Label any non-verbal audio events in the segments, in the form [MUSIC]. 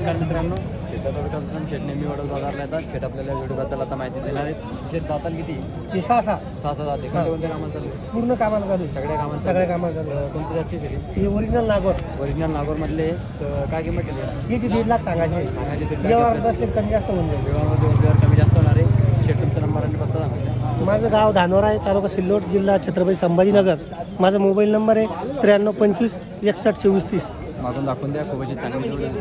नमस्कार मित्रांनो. शेतात तालुक्यातून शेट नेहमी वडोद बाजारला येतात. शेट आपल्याला व्हिडिओबद्दल आता माहिती देणार आहेत. शेट जाताल किती? हे सहा सहा. सहा सहा जाते. कोणत्या कोणत्या कामात चालू आहे? पूर्ण कामाला चालू आहे. सगळ्या कामात सगळ्या कामाला चालू आहे. कोणती जातची शेती? हे ओरिजिनल नागोर. ओरिजिनल नागोरमधले तर काय किंमत केली? याची दीड लाख सांगायचे. सांगायची व्यवहार कमी जास्त होऊन जाईल. विभागामध्ये वसल्यावर कमी जास्त होणार आहे. शेट तुमचा नंबर आणि पत्ता सांगा. माझं गाव धानोरा आहे. तालुका सिल्लोड जिल्हा छत्रपती संभाजीनगर. माझा मोबाईल नंबर आहे त्र्याण्णव पंचवीस एकसष्ट चोवीस तीस. मागून दाखवून द्या खूप अशी चांगली जोडी आहे.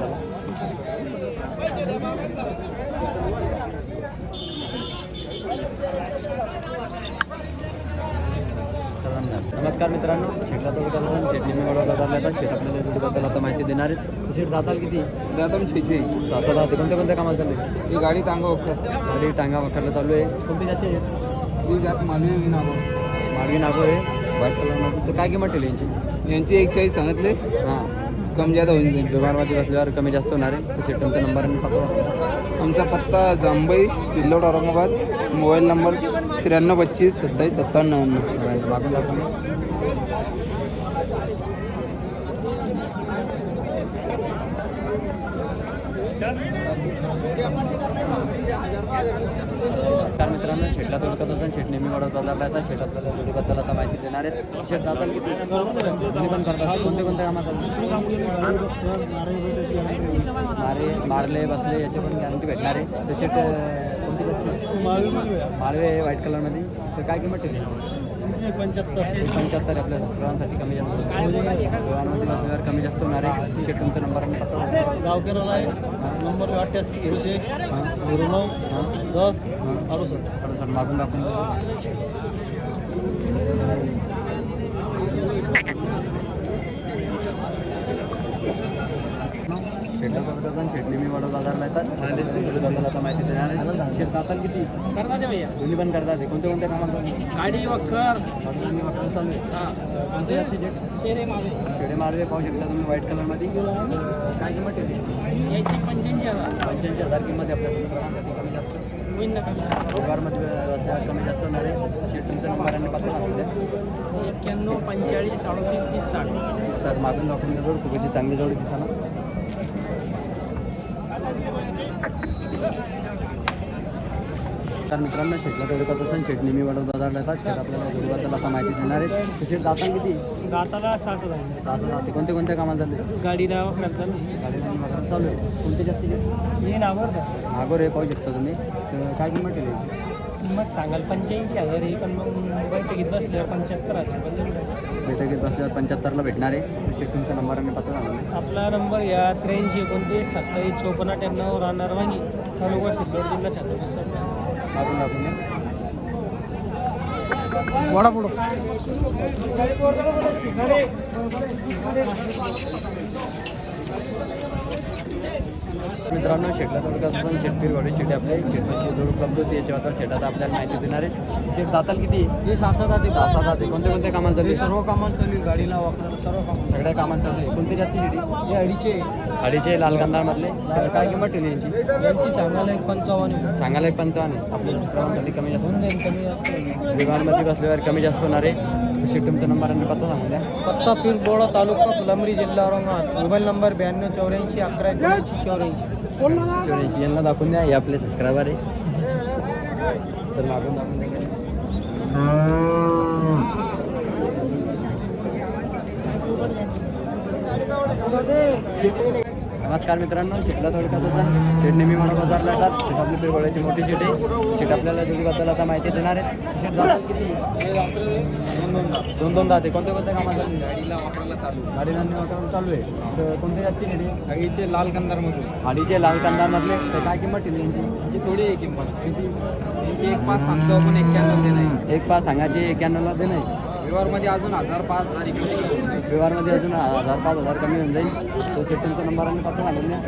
नमस्कार मित्रांनो शेटला तालुक्यात शेट नेहमी वडोद बाजारला येतात शेट आपल्याला जोडीबद्दल आता माहिती देणार आहेत शेट जाताल किती? दादम छेचे. सात जाते कोणत्या कोणत्या कामाला चालू आहे? ही गाडी टांगा वखत गाडी टांगा वखरला चालू आहे. कोणती आहे? ही जात मालवी नागो माडवी नागोर आहे. व्हाईट कलर तर काय किंमत ठेवली यांची? यांची एक चाळीस सांगितले. हां. कम जादा होईल. जाईल असल्यावर कमी जास्त होणार आहे. तसे तुमचा नंबर आणि पत्ता आमचा पत्ता जांभई सिल्लोड औरंगाबाद. मोबाईल नंबर त्र्याण्णव पच्चीस सत्तावीस सत्तावन्न नव्याण्णव. मागून मित्रांनो शेटला तालुक्यात असून शेट नेहमी वाढत बाजारला येतात. शेट आपल्याला जोडीबद्दल आता माहिती देणार आहेत. शेट दाताल किती तुम्ही पण करतात कोणते कोणते कामात मारे मारले बसले याचे पण गॅरंटी भेटणार आहे. तर माळवे आहे व्हाईट कलरमध्ये. तर काय किंमत ठेवली? पंच्याहत्तर पंच्याहत्तर आपल्या सर्वांसाठी कमी जास्त सर्वांमध्ये बसल्यावर कमी जास्त होणार आहे. शेट तुमचा नंबर आणि पत्ता गाव केरळ आहे. नंबर अठ्ठ्याऐंशी एकशे झिरो नऊ दस अडुसष्ट. सर मागून दाखवून द्या. शेटा पकडतात शेट नेहमी वडा बाजारला येतात. माहिती देणार शेट किती? करता भैया. दोन्ही पण करतात कोणत्या कोणत्या कामात? गाडी चालू मागे शेडे मारवे पाहू शकता तुम्ही व्हाईट कलरमध्ये काय किंमत ठेवली याची पंच्याऐंशी हजार. पंच्याऐंशी हजार किंमत कमी जास्त. होईल ना कमी पगारमध्ये असं कमी जास्त होणार आहे. शेट तुमचा नंबर आणि पत्ता सांगून द्या एक्क्याण्णव पंचेचाळीस अडतीस तीस साठ. सर मागून दाखवून द्या जोड खूप अशी चांगली जोड दिसा तर मित्रांनो शेटला तालुक्यात असून शेट नेहमी वडोद जाणार शेट आपल्याला गुरुवार आता माहिती देणार आहे तर शेट जाताल किती दाताला सहा सहा सहा जाते कोणत्या कोणत्या कामाला चालले? गाडीला वखर चालू गाडीला वगैरे चालू आहे. कोणते जास्ती शेट हे नावर नागोर आहे पाहू शकता तुम्ही. तर काय किंमत ठेवली किंमत सांगाल पंच्याऐंशी हजार आहे पण मग बैठकीत बसल्यावर पंच्याहत्तर हजार पण. बैठकीत बसल्यावर पंच्याहत्तरला भेटणार आहे. शेट तुमचा नंबर आणि पत्ता द्या. आपला नंबर या त्र्याऐंशी एकोणतीस सत्तावीस चोपन्न अठ्ठ्याण्णव राहणार वांगी तालुका सिल्लोड जिल्हा छत्रपती संभाजी. मागून दाखवून द्या. वडा पुढं. मित्रांनो शेटला तालुक्यात असून शेतकरी वाडी शेट आपले. शेताची जोड उपलब्ध होती. याच्या आता शेतात आपल्याला माहिती देणार आहे. शेत जाताल किती? हे सासा जाते सहा जाते कोणत्या कोणत्या कामाला चालू? सर्व कामाला चालू. गाडीला वापरायला सर्व काम सगळ्या कामाला चालू आहे. कोणती जास्ती शेती? हे अडीचे. अडीचशे लाल कांदामधले तर काय किंमत ठेवली यांची? यांची सांगायला एक पंचावन्न. सांगायला एक पंचावन्न. आपल्या सर्वांसाठी कमी जास्त होऊन जाईल कमी जास्त होईल. विभागामध्ये बसल्यावर कमी जास्त होणार आहे. तर शेट तुमचा नंबर आणि पत्ता सांगून द्या. पत्ता पिरबोडा तालुका फुलंब्री जिल्हा औरंगाबाद. मोबाईल नंबर ब्याण्णव चौऱ्याऐंशी अकरा एकोणऐंशी चौऱ्याऐंशी. चौऱ्याऐंशी यांना दाखवून द्या. हे आपले सबस्क्रायबर आहे. तर मागून दाखवून द्या. नमस्कार मित्रांनो शेटला थोडक्यात असा शेट नेहमी मला बाजारला येतात. शेट आपली पिरगोळ्याची मोठी शेट आहे शेट आपल्याला जोडीबद्दल आता माहिती देणार आहे शेट जातात किती दोन दोन जाते कोणत्या कोणत्या कामात चालू आहे? गाडीला वापरायला चालू. गाडीला वाटायला चालू आहे. तर कोणती जास्ती शेती? गाडीचे लाल कंदारमधून. अडीचशे लाल कांदामधले तर काय किंमत ठेवली यांची? यांची थोडी आहे किंमत. किती? यांची एक पाच सांगतो आपण एक्क्याण्णव दे नाही एक पाच सांगायचे एक्याण्णवला दे नाही व्यवहारमध्ये अजून हजार पाच हजार इकडे व्यवहारमध्ये अजून हजार पाच हजार कमी होऊन जाईल. तो सेटलचा नंबर आणि पत्ता सांगून द्या.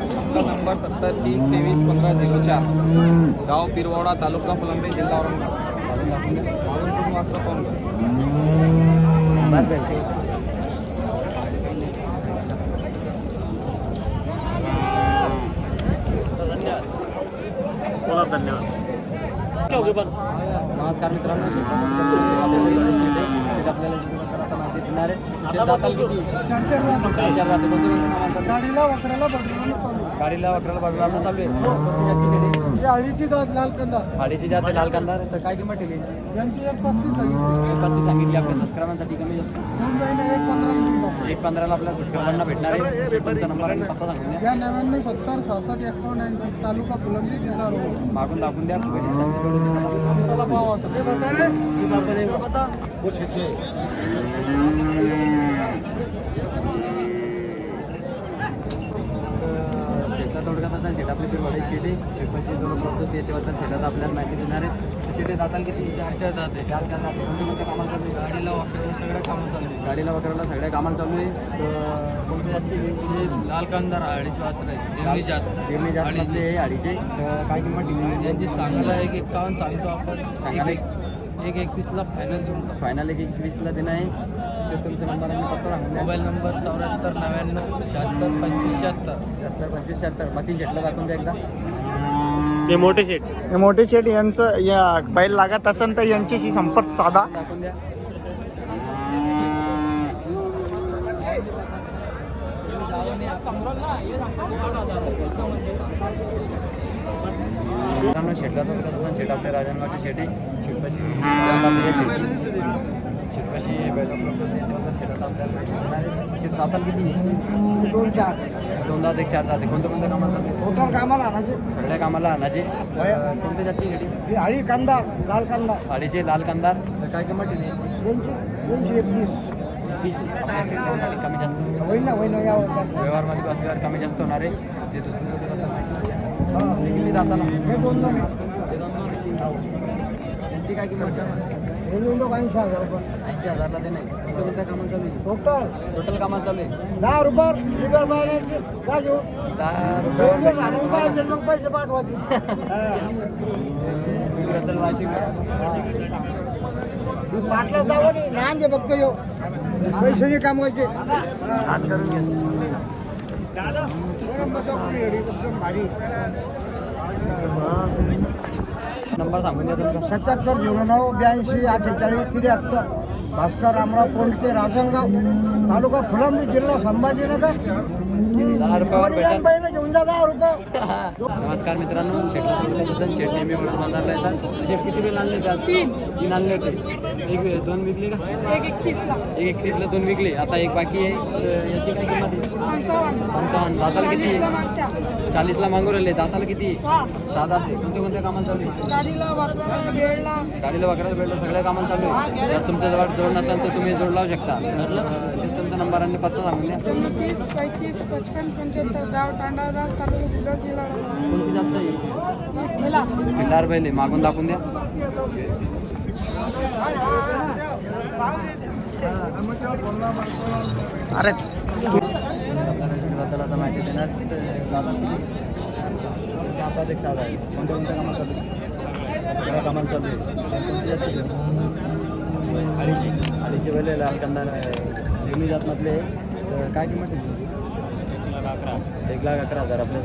नंबर सत्तर तीस तेवीस पंधरा झिरो चार. गाव पिरवाडा तालुका फुलंबे जिल्हा औरंगाबाद. पाहून बस. नमस्कार मित्रांनो शेट आपल्याला देणार आहे. जाताल किती? चार चार आहे? गाडीला वक्राला चालू गाडीला वक्राला बाजूला चालू आहे? ही आळीची दात लाल कंदा साडेची जाते लाल कांदा तर काय किंमत ठेवली? यांची एक पस्तीस सांगितली. पस्तीस सांगितली आपल्या सबस्क्रायबांसाठी कमी जास्त. होऊन एक पंधरा मिनिटं एक पंधराला आपल्या सबस्क्रायबांना भेटणार आहे. शेटचा नंबर आणि पत्ता सांगून द्या या नव्याण्णव सत्तर सहासष्ट एकावन्न ऐंशी तालुका फुलंब्री जिल्हा रोड मागून दाखवून द्या पाव असं ते बता रे ये बाबा ने बता कुछ आहे शेटपाशी जो उपलब्ध होते याच्याबद्दल शेतात आपल्याला माहिती देणार आहे शेटे जाताल किती चार चार जाते. चार चार जाते. कोणते कोणते कामाला चालू आहे गाडीला वापरायला सगळ्या कामाला चालू आहे गाडीला वापरायला सगळ्या कामाला चालू आहे. तर कोणते जातची लाल कांदार अडीच वाचर दिल्ली जात. दिल्ली जात मधले आहे अडीचे तर काय किंमत दिली यांची सांगायला एक एकावन्न सांगतो आपण. सांगायला एक एक? एकवीसला फायनल देऊन टाकू. फायनल एक एकवीसला देणं आहे. तुमचा नंबर आणि पत्ता सांगून द्या मोबाईल नंबर चौऱ्याहत्तर नव्याण्णव शहात्तर पंचवीस शहात्तर. शहात्तर पंचवीस शहात्तर. बाकी शेटला दाखवून द्या एकदा. हे मोठे शेट. हे मोठे शेट यांचं या बैल लागत असेल तर यांच्याशी संपर्क साधा. दाखवून द्या. मित्रांनो शेटला तर शेट आपल्या राजनगावचे शेटे. शेटपाशी होते त्याच्याबद्दल शेतात आपल्याला जाताल किती? दोन चार. दोनदा ते चार जाते कोणत्या कोणत्या कामाला टोटल कामाला आणायचे. सगळ्या कामाला आणायचे. अं, कोणते जाते ही आळी कांदा लाल कांदा साडीचे लाल कांदार. तर काय किंमत यांची एकतीस. कमी जास्त होईन ना होईन या व्यवहारमध्ये कमी जास्त होणार आहे. जे जाताना? हे दोन दोन दोन दोन. त्यांची काय किंमत दोन ऐंशी हजार रुपये ऐंशी हजारला ते नाही कोणत्या कोणत्या कामाला चालू आहे टोटल टोटल कामाला चालू आहे दहा रुपये. बिगर घेऊ दहा रुपये पाहिजे मग पैसे पाठवायचे. [LAUGHS] माहिती पाटला जावं नाही लहान जे फक्त येऊ पैसे काम व्हायचे हात करून घ्या नंबर सांगून द्या तुमचा सत्याहत्तर झिरो नऊ ब्याऐंशी अठ्ठेचाळीस त्र्याहत्तर. भास्कर रामराव कोंडके राजनगाव तालुका फुलंब्री जिल्हा संभाजीनगर. दहा रुपयावर भेटेल. बैल नमस्कार मित्रांनो शेटला शेट नेहमी म्हणून बाजारला येतात. शेट किती वेळ आणले त्यात तीन. तीन आणले होते. एक दोन विकले का? एक एक एकतीसला दोन विकले. आता एक बाकी आहे. याची काय किंमत आहे? पंचावन्न. दाताला किती? चाळीसला आहे मागच्या चाळीसला मागू राहिले. दाताला किती? सहा. सहा दात आहे कोणत्या कोणत्या कामाला चालू आहे? गाडीला वगैरे भेटलं सगळ्या कामाला चालू आहे. जर तुमच्या जवळ जोड नसेल तर तुम्ही जोड लावू शकता. तुमचा नंबर आणि पत्ता सांगून द्या. एकोणतीस पैतीस पचपन पंच्याहत्तर गाव तांडादार तालुका सिल्लोड जिल्हा कोणती जातचं आहे? ठेला. आहे मागून दाखवून द्या. अरे बद्दल आता माहिती देणार त्यांच्या हातात एक साधा आहे. कोणत्या कोणत्या कामाला चालू आहे? सगळ्या कामाला चालू आहे. कोणती जाती आहे? अडीची अडीची बैल आहे, लाल कंदार देवणी जातमधले तर काय किंमत आहे? एक लाख अकरा हजार आपल्या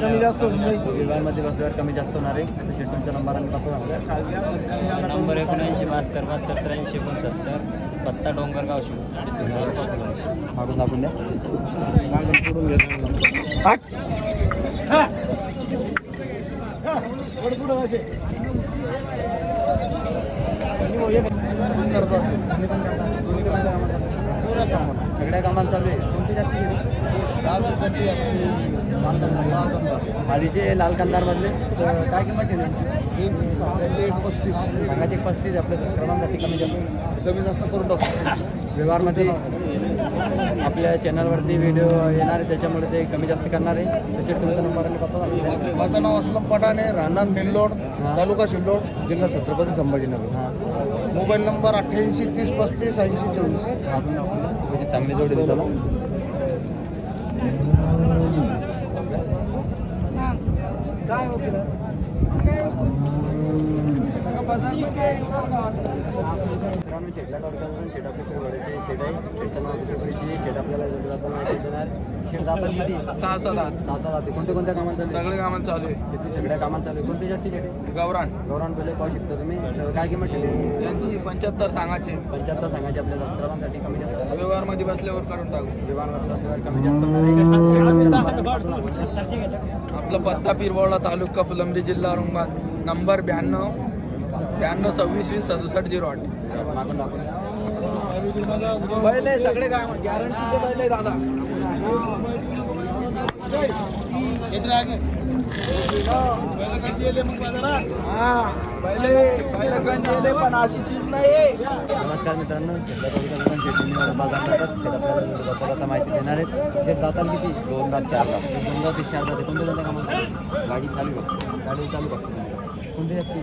कमी जास्त. विभागामध्ये बसल्यावर कमी जास्त होणार आहे. शेटूंचा नंबर पत्ता नंबर एकोणऐंशी बहात्तर बहात्तर त्र्याऐंशी एकोणसत्तर पत्ता डोंगरगाव शिव मागून दाखवून द्या. सगळ्या कामाला चालू आहे. अडीचशे लाल कंदार मधले काय किंमत ठेवली पस्तीस सांगायचे पस्तीस आपल्या सबस्क्रायबांसाठी कमी जास्त. कमी जास्त करून टाकू. व्यवहारमध्ये आपल्या चॅनलवरती व्हिडिओ येणार आहे त्याच्यामुळे ते कमी जास्त करणार आहे. तसे तुमचा नंबर आणि पत्ता. माझं नाव असलम पठाणे राहणार मेल्लोड हा. तालुका सिल्लोड जिल्हा छत्रपती संभाजीनगर. हां. मोबाईल नंबर अठ्ठ्याऐंशी तीस पस्तीस ऐंशी चोवीस. त्याची चांगली जोडी दिसायला मित्रांनो शेटला शेट आपल्या शेट आहे शेटचं नाव शेट आपल्याला शेट किती सहा सहा सहा कोणत्या कोणत्या कामाला चालू सगळे कामाला चालू आहे. शेती सगळ्या कामाला चालू आहे कोणती जास्ती शेट आहे गौराण पहिले पाहू शकता तुम्ही तर काय किंमत ठेवली त्यांची पंच्याहत्तर सांगायचे. पंच्याहत्तर सांगायचे आपल्या सबस्क्रायबांसाठी कमी जास्त व्यवहारमध्ये बसल्यावर करून टाकू. विमानावर बसल्यावर कमी जास्त आपला पत्ता पिरवाडा तालुका फुलंबरी जिल्हा औरंगाबाद. नंबर ब्याण्णव ब्याण्णव सव्वीस वीस सदुसष्ट झिरो आठ. मागून दाखवून पहिले सगळे काय गॅरंटीचे पहिले दादा. पण अशी चीज नाही नमस्कार मित्रांनो शेतला माहिती देणार आहेत शेत जातात किती? दोन दात चार दात दोन दात ते चार दात कोणत्या कोणत्या कामात गाडी चालू बघतो. गाडी चालू बघतो. कोणती जास्ती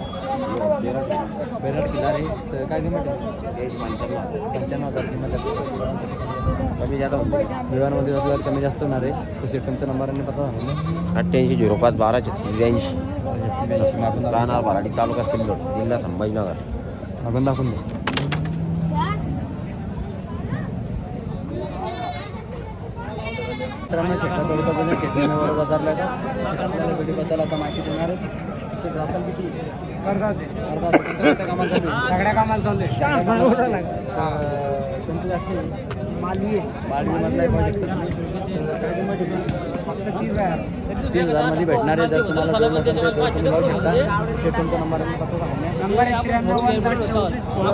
बेरड किल्ला आहे तर काय किंमत आहे? पंच्याण्णव हजार किंमत आहे कमी जास्त विमानमध्ये असल्यावर कमी जास्त होणार आहे. तर शेट तुमचा नंबर आणि पत्ता सांगून अठ्ठ्याऐंशी झिरो पाच बारा छत्तीस ब्याऐंशी. द्या मागून दाखवून राहणार बाराडी तालुका सिल्लोड जिल्हा संभाजीनगर. मागून दाखवून द्या शेतात तालुक्यात शेतकऱ्यांवर बाजारला का आपल्याला व्हिडिओबद्दल आता माहिती देणार आहे शेत राहतात किती? अर्धा ते अर्धा ते कोणत्या कोणत्या कामाला चालू आहे? सगळ्या कामाला चालू अं, कोणती जास्त मालवी तुम्ही काय किंमत आहे? फक्त तीस हजार. तीस भेटणार आहे. जर तुम्हाला दोन नसेल तर दोन तुम्ही जाऊ शकता. शेट तुमचा नंबर आणि पत्ता सांगा नंबर एक त्र्याण्णव वन साठ चौतीस सोळा